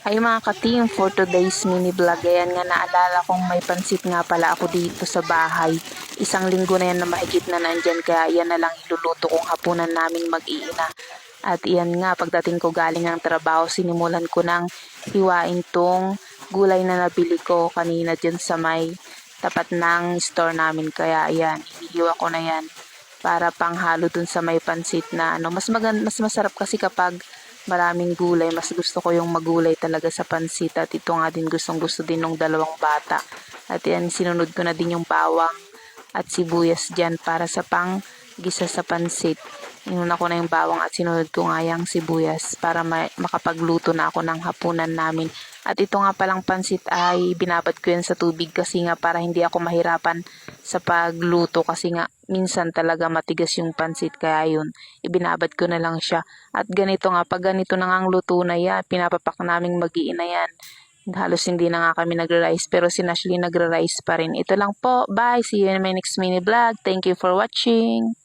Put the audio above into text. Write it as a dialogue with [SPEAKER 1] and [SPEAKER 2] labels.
[SPEAKER 1] Ay mga ka-team, for today's mini vlog, ayan nga naalala kong may pansit nga pala ako dito sa bahay. Isang linggo na yan na mahigit na nandyan, kaya yan na lang iluluto kong hapunan naming mag-iina. At iyan nga, pagdating ko galing ng trabaho, sinimulan ko ng hiwain tong gulay na nabili ko kanina dyan sa may tapat ng store namin. Kaya ayan, hinihiwa ko na yan para panghalo dun sa may pansit na ano. Mas, magan mas masarap kasi kapag maraming gulay. Mas gusto ko yung magulay talaga sa pansit. At ito nga din gustong gusto din ng dalawang bata. At yan, sinunod ko na din yung bawang at sibuyas dyan para sa pang gisa sa pansit. Inuna ko na yung bawang at sinunod ko nga yung sibuyas para ma- makapagluto na ako ng hapunan namin. At ito nga palang pansit ay binabad ko yan sa tubig kasi nga para hindi ako mahirapan sa pagluto kasi nga minsan talaga matigas yung pansit kaya yun ibinabad ko na lang siya. At ganito nga pag ganito na nga ang luto na yan pinapapak naming magiina yan. Halos hindi na nga kami nagra-rice pero si Ashley nagra-rice pa rin. Ito lang po. Bye. See you in my next mini vlog. Thank you for watching.